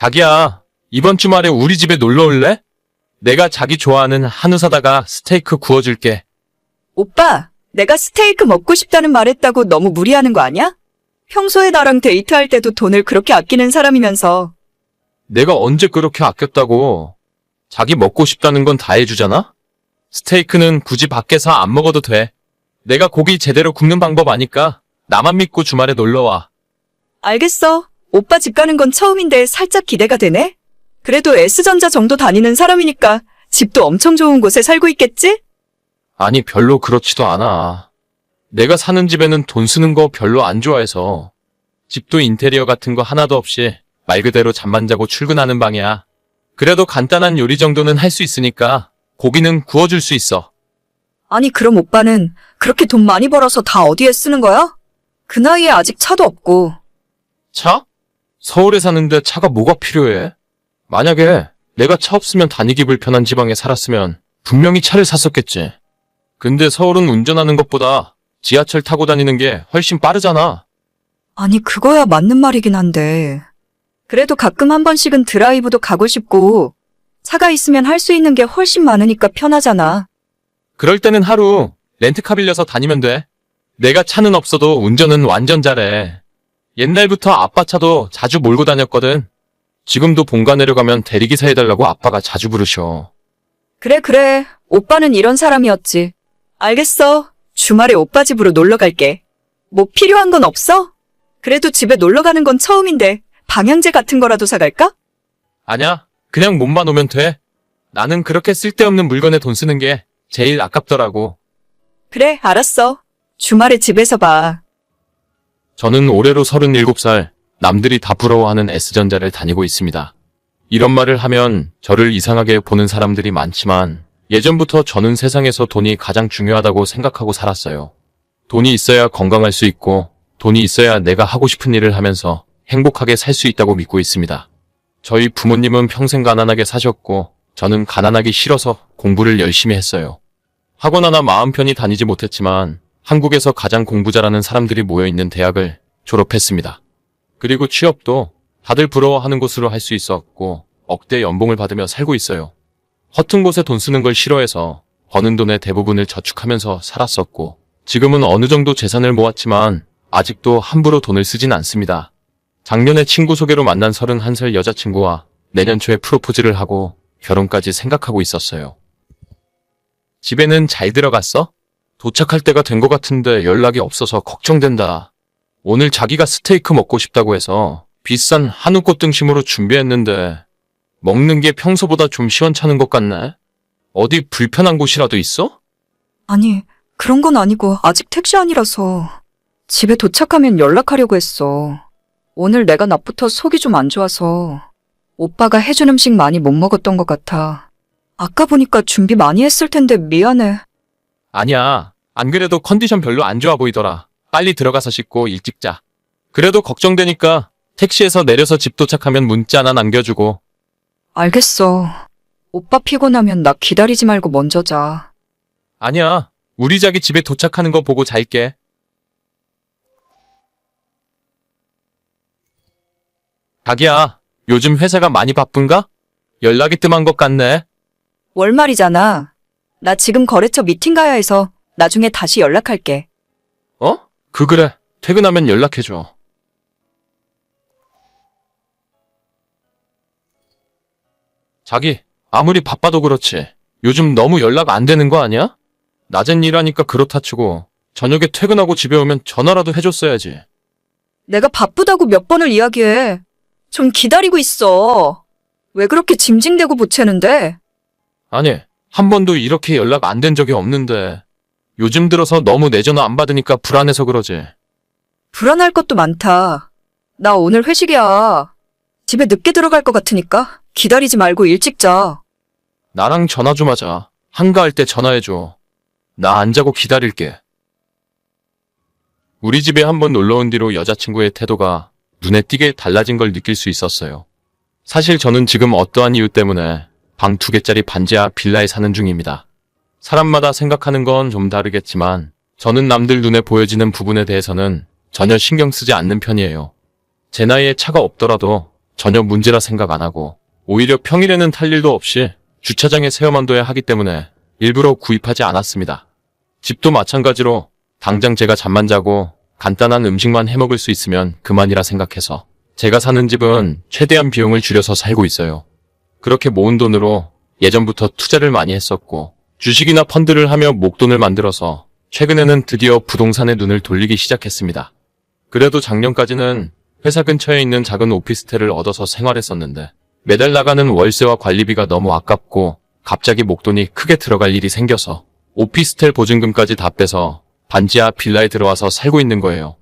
자기야, 이번 주말에 우리 집에 놀러 올래? 내가 자기 좋아하는 한우 사다가 스테이크 구워줄게. 오빠, 내가 스테이크 먹고 싶다는 말 했다고 너무 무리하는 거 아니야? 평소에 나랑 데이트할 때도 돈을 그렇게 아끼는 사람이면서. 내가 언제 그렇게 아꼈다고. 자기 먹고 싶다는 건 다 해주잖아? 스테이크는 굳이 밖에서 안 먹어도 돼. 내가 고기 제대로 굽는 방법 아니까 나만 믿고 주말에 놀러와. 알겠어. 오빠 집 가는 건 처음인데 살짝 기대가 되네? 그래도 S전자 정도 다니는 사람이니까 집도 엄청 좋은 곳에 살고 있겠지? 아니, 별로 그렇지도 않아. 내가 사는 집에는 돈 쓰는 거 별로 안 좋아해서. 집도 인테리어 같은 거 하나도 없이 말 그대로 잠만 자고 출근하는 방이야. 그래도 간단한 요리 정도는 할 수 있으니까 고기는 구워줄 수 있어. 아니, 그럼 오빠는 그렇게 돈 많이 벌어서 다 어디에 쓰는 거야? 그 나이에 아직 차도 없고. 차? 서울에 사는데 차가 뭐가 필요해? 만약에 내가 차 없으면 다니기 불편한 지방에 살았으면 분명히 차를 샀었겠지. 근데 서울은 운전하는 것보다 지하철 타고 다니는 게 훨씬 빠르잖아. 아니, 그거야 맞는 말이긴 한데. 그래도 가끔 한 번씩은 드라이브도 가고 싶고, 차가 있으면 할 수 있는 게 훨씬 많으니까 편하잖아. 그럴 때는 하루 렌트카 빌려서 다니면 돼. 내가 차는 없어도 운전은 완전 잘해. 옛날부터 아빠 차도 자주 몰고 다녔거든. 지금도 본가 내려가면 대리기사 해달라고 아빠가 자주 부르셔. 그래, 그래. 오빠는 이런 사람이었지. 알겠어. 주말에 오빠 집으로 놀러 갈게. 뭐 필요한 건 없어? 그래도 집에 놀러 가는 건 처음인데, 방향제 같은 거라도 사갈까? 아냐, 그냥 몸만 오면 돼. 나는 그렇게 쓸데없는 물건에 돈 쓰는 게 제일 아깝더라고. 그래, 알았어. 주말에 집에서 봐. 저는 올해로 37살, 남들이 다 부러워하는 S전자를 다니고 있습니다. 이런 말을 하면 저를 이상하게 보는 사람들이 많지만 예전부터 저는 세상에서 돈이 가장 중요하다고 생각하고 살았어요. 돈이 있어야 건강할 수 있고 돈이 있어야 내가 하고 싶은 일을 하면서 행복하게 살 수 있다고 믿고 있습니다. 저희 부모님은 평생 가난하게 사셨고 저는 가난하기 싫어서 공부를 열심히 했어요. 학원 하나 마음 편히 다니지 못했지만 한국에서 가장 공부 잘하는 사람들이 모여있는 대학을 졸업했습니다. 그리고 취업도 다들 부러워하는 곳으로 할 수 있었고 억대 연봉을 받으며 살고 있어요. 허튼 곳에 돈 쓰는 걸 싫어해서 버는 돈의 대부분을 저축하면서 살았었고 지금은 어느 정도 재산을 모았지만 아직도 함부로 돈을 쓰진 않습니다. 작년에 친구 소개로 만난 31살 여자친구와 내년 초에 프로포즈를 하고 결혼까지 생각하고 있었어요. 집에는 잘 들어갔어? 도착할 때가 된 것 같은데 연락이 없어서 걱정된다. 오늘 자기가 스테이크 먹고 싶다고 해서 비싼 한우 꽃 등심으로 준비했는데 먹는 게 평소보다 좀 시원찮은 것 같네? 어디 불편한 곳이라도 있어? 아니, 그런 건 아니고 아직 택시 아니라서. 집에 도착하면 연락하려고 했어. 오늘 내가 낮부터 속이 좀 안 좋아서 오빠가 해준 음식 많이 못 먹었던 것 같아. 아까 보니까 준비 많이 했을 텐데 미안해. 아니야. 안 그래도 컨디션 별로 안 좋아 보이더라. 빨리 들어가서 씻고 일찍 자. 그래도 걱정되니까 택시에서 내려서 집 도착하면 문자 하나 남겨주고 알겠어. 오빠 피곤하면 나 기다리지 말고 먼저 자. 아니야. 우리 자기 집에 도착하는 거 보고 잘게. 자기야, 요즘 회사가 많이 바쁜가? 연락이 뜸한 것 같네. 월말이잖아. 나 지금 거래처 미팅 가야 해서 나중에 다시 연락할게. 어? 그 그래. 퇴근하면 연락해줘. 자기, 아무리 바빠도 그렇지. 요즘 너무 연락 안 되는 거 아니야? 낮엔 일하니까 그렇다 치고 저녁에 퇴근하고 집에 오면 전화라도 해줬어야지. 내가 바쁘다고 몇 번을 이야기해. 좀 기다리고 있어. 왜 그렇게 짐징대고 보채는데? 아니, 한 번도 이렇게 연락 안 된 적이 없는데 요즘 들어서 너무 내 전화 안 받으니까 불안해서 그러지. 불안할 것도 많다. 나 오늘 회식이야. 집에 늦게 들어갈 것 같으니까 기다리지 말고 일찍 자. 나랑 전화 좀 하자. 한가할 때 전화해줘. 나 안 자고 기다릴게. 우리 집에 한번 놀러 온 뒤로 여자친구의 태도가 눈에 띄게 달라진 걸 느낄 수 있었어요. 사실 저는 지금 어떠한 이유 때문에 방 두 개짜리 반지하 빌라에 사는 중입니다. 사람마다 생각하는 건 좀 다르겠지만 저는 남들 눈에 보여지는 부분에 대해서는 전혀 신경 쓰지 않는 편이에요. 제 나이에 차가 없더라도 전혀 문제라 생각 안 하고 오히려 평일에는 탈 일도 없이 주차장에 세워만 둬야 하기 때문에 일부러 구입하지 않았습니다. 집도 마찬가지로 당장 제가 잠만 자고 간단한 음식만 해먹을 수 있으면 그만이라 생각해서 제가 사는 집은 최대한 비용을 줄여서 살고 있어요. 그렇게 모은 돈으로 예전부터 투자를 많이 했었고 주식이나 펀드를 하며 목돈을 만들어서 최근에는 드디어 부동산에 눈을 돌리기 시작했습니다. 그래도 작년까지는 회사 근처에 있는 작은 오피스텔을 얻어서 생활했었는데 매달 나가는 월세와 관리비가 너무 아깝고 갑자기 목돈이 크게 들어갈 일이 생겨서 오피스텔 보증금까지 다 빼서 반지하 빌라에 들어와서 살고 있는 거예요.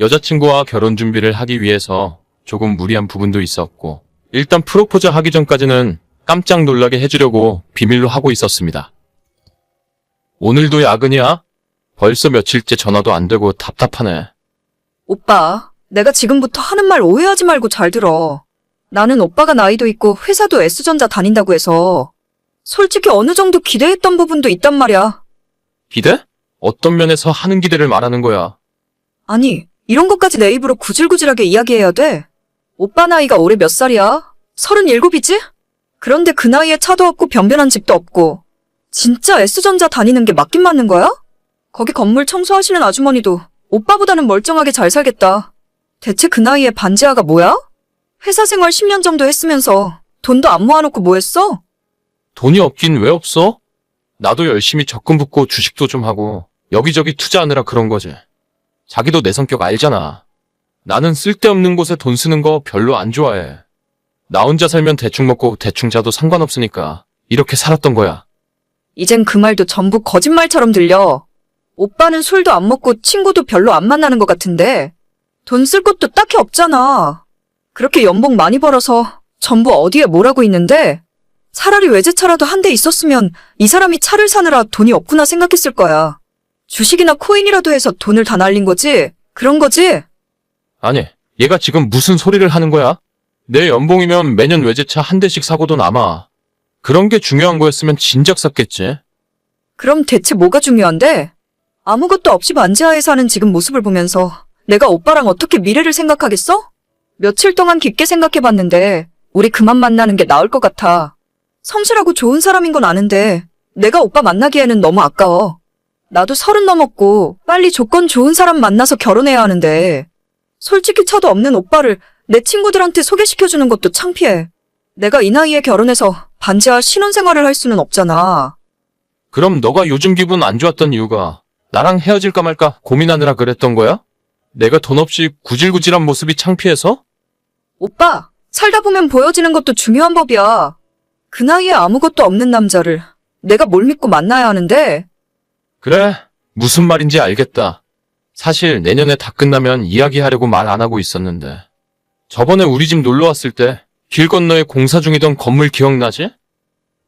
여자친구와 결혼 준비를 하기 위해서 조금 무리한 부분도 있었고 일단 프로포즈 하기 전까지는 깜짝 놀라게 해주려고 비밀로 하고 있었습니다. 오늘도 야근이야? 벌써 며칠째 전화도 안 되고 답답하네. 오빠, 내가 지금부터 하는 말 오해하지 말고 잘 들어. 나는 오빠가 나이도 있고 회사도 S전자 다닌다고 해서 솔직히 어느 정도 기대했던 부분도 있단 말이야. 기대? 어떤 면에서 하는 기대를 말하는 거야? 아니, 이런 것까지 내 입으로 구질구질하게 이야기해야 돼? 오빠 나이가 올해 몇 살이야? 서른일곱이지? 그런데 그 나이에 차도 없고 변변한 집도 없고 진짜 S전자 다니는 게 맞긴 맞는 거야? 거기 건물 청소하시는 아주머니도 오빠보다는 멀쩡하게 잘 살겠다. 대체 그 나이에 반지하가 뭐야? 회사 생활 10년 정도 했으면서 돈도 안 모아놓고 뭐 했어? 돈이 없긴 왜 없어? 나도 열심히 적금 붓고 주식도 좀 하고 여기저기 투자하느라 그런 거지. 자기도 내 성격 알잖아. 나는 쓸데없는 곳에 돈 쓰는 거 별로 안 좋아해. 나 혼자 살면 대충 먹고 대충 자도 상관없으니까 이렇게 살았던 거야. 이젠 그 말도 전부 거짓말처럼 들려. 오빠는 술도 안 먹고 친구도 별로 안 만나는 것 같은데 돈쓸 곳도 딱히 없잖아. 그렇게 연봉 많이 벌어서 전부 어디에 뭐라고 있는데 차라리 외제차라도 한 대 있었으면 이 사람이 차를 사느라 돈이 없구나 생각했을 거야. 주식이나 코인이라도 해서 돈을 다 날린 거지? 그런 거지? 아니, 얘가 지금 무슨 소리를 하는 거야? 내 연봉이면 매년 외제차 한 대씩 사고도 남아. 그런 게 중요한 거였으면 진작 샀겠지. 그럼 대체 뭐가 중요한데? 아무것도 없이 만지하에 사는 지금 모습을 보면서 내가 오빠랑 어떻게 미래를 생각하겠어? 며칠 동안 깊게 생각해봤는데 우리 그만 만나는 게 나을 것 같아. 성실하고 좋은 사람인 건 아는데 내가 오빠 만나기에는 너무 아까워. 나도 서른 넘었고 빨리 조건 좋은 사람 만나서 결혼해야 하는데 솔직히 차도 없는 오빠를 내 친구들한테 소개시켜주는 것도 창피해. 내가 이 나이에 결혼해서 반지하 신혼생활을 할 수는 없잖아. 그럼 너가 요즘 기분 안 좋았던 이유가 나랑 헤어질까 말까 고민하느라 그랬던 거야? 내가 돈 없이 구질구질한 모습이 창피해서? 오빠, 살다 보면 보여지는 것도 중요한 법이야. 그 나이에 아무것도 없는 남자를 내가 뭘 믿고 만나야 하는데 그래, 무슨 말인지 알겠다. 사실 내년에 다 끝나면 이야기하려고 말 안 하고 있었는데. 저번에 우리 집 놀러 왔을 때 길 건너에 공사 중이던 건물 기억나지?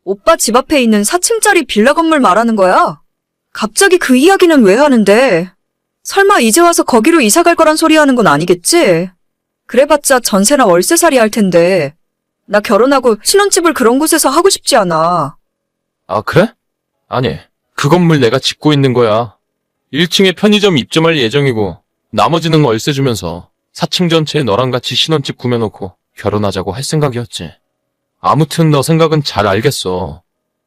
오빠 집 앞에 있는 4층짜리 빌라 건물 말하는 거야? 갑자기 그 이야기는 왜 하는데? 설마 이제 와서 거기로 이사 갈 거란 소리 하는 건 아니겠지? 그래봤자 전세나 월세살이 할 텐데. 나 결혼하고 신혼집을 그런 곳에서 하고 싶지 않아. 아, 그래? 아니, 그 건물 내가 짓고 있는 거야. 1층에 편의점 입점할 예정이고, 나머지는 월세 주면서 4층 전체에 너랑 같이 신혼집 구매놓고 결혼하자고 할 생각이었지. 아무튼 너 생각은 잘 알겠어.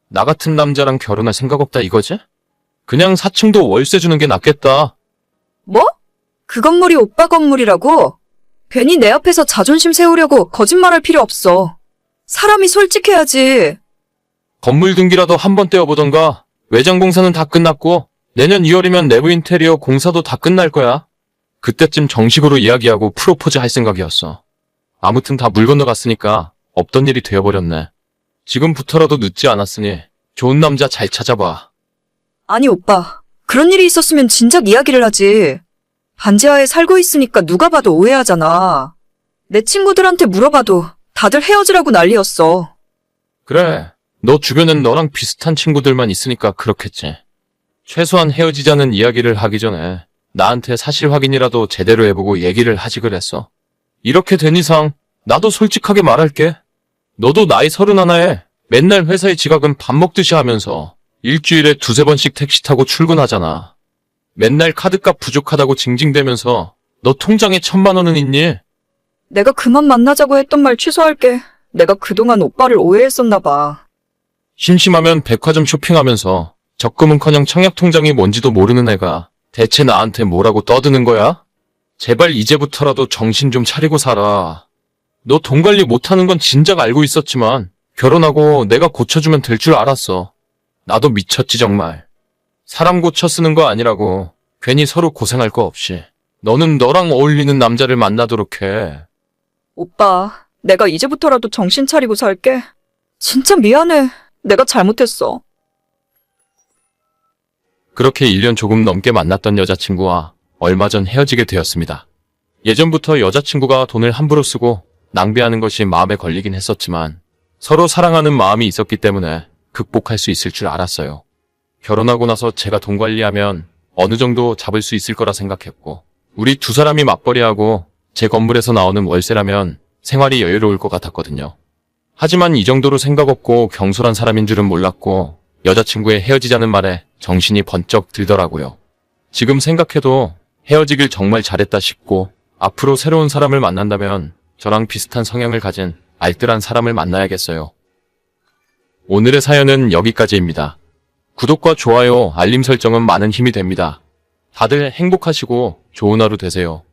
나 같은 남자랑 결혼할 생각 없다 이거지? 그냥 4층도 월세 주는 게 낫겠다. 뭐? 그 건물이 오빠 건물이라고? 괜히 내 앞에서 자존심 세우려고 거짓말할 필요 없어. 사람이 솔직해야지. 건물 등기라도 한 번 떼어보던가. 외장 공사는 다 끝났고 내년 2월이면 내부 인테리어 공사도 다 끝날 거야. 그때쯤 정식으로 이야기하고 프로포즈 할 생각이었어. 아무튼 다 물 건너갔으니까 없던 일이 되어버렸네. 지금부터라도 늦지 않았으니 좋은 남자 잘 찾아봐. 아니, 오빠. 그런 일이 있었으면 진작 이야기를 하지. 반지하에 살고 있으니까 누가 봐도 오해하잖아. 내 친구들한테 물어봐도 다들 헤어지라고 난리였어. 그래, 너 주변엔 너랑 비슷한 친구들만 있으니까 그렇겠지. 최소한 헤어지자는 이야기를 하기 전에 나한테 사실 확인이라도 제대로 해보고 얘기를 하지 그랬어. 이렇게 된 이상 나도 솔직하게 말할게. 너도 나이 서른 하나에 맨날 회사에 지각은 밥 먹듯이 하면서 일주일에 두세 번씩 택시 타고 출근하잖아. 맨날 카드값 부족하다고 징징대면서 너 통장에 천만 원은 있니? 내가 그만 만나자고 했던 말 취소할게. 내가 그동안 오빠를 오해했었나 봐. 심심하면 백화점 쇼핑하면서 적금은커녕 청약 통장이 뭔지도 모르는 애가 대체 나한테 뭐라고 떠드는 거야? 제발 이제부터라도 정신 좀 차리고 살아. 너 돈 관리 못하는 건 진작 알고 있었지만 결혼하고 내가 고쳐주면 될 줄 알았어. 나도 미쳤지 정말. 사람 고쳐 쓰는 거 아니라고. 괜히 서로 고생할 거 없이. 너는 너랑 어울리는 남자를 만나도록 해. 오빠, 내가 이제부터라도 정신 차리고 살게. 진짜 미안해. 내가 잘못했어. 그렇게 1년 조금 넘게 만났던 여자친구와 얼마 전 헤어지게 되었습니다. 예전부터 여자친구가 돈을 함부로 쓰고 낭비하는 것이 마음에 걸리긴 했었지만 서로 사랑하는 마음이 있었기 때문에 극복할 수 있을 줄 알았어요. 결혼하고 나서 제가 돈 관리하면 어느 정도 잡을 수 있을 거라 생각했고 우리 두 사람이 맞벌이하고 제 건물에서 나오는 월세라면 생활이 여유로울 것 같았거든요. 하지만 이 정도로 생각 없고 경솔한 사람인 줄은 몰랐고 여자친구의 헤어지자는 말에 정신이 번쩍 들더라고요. 지금 생각해도 헤어지길 정말 잘했다 싶고 앞으로 새로운 사람을 만난다면 저랑 비슷한 성향을 가진 알뜰한 사람을 만나야겠어요. 오늘의 사연은 여기까지입니다. 구독과 좋아요, 알림 설정은 많은 힘이 됩니다. 다들 행복하시고 좋은 하루 되세요.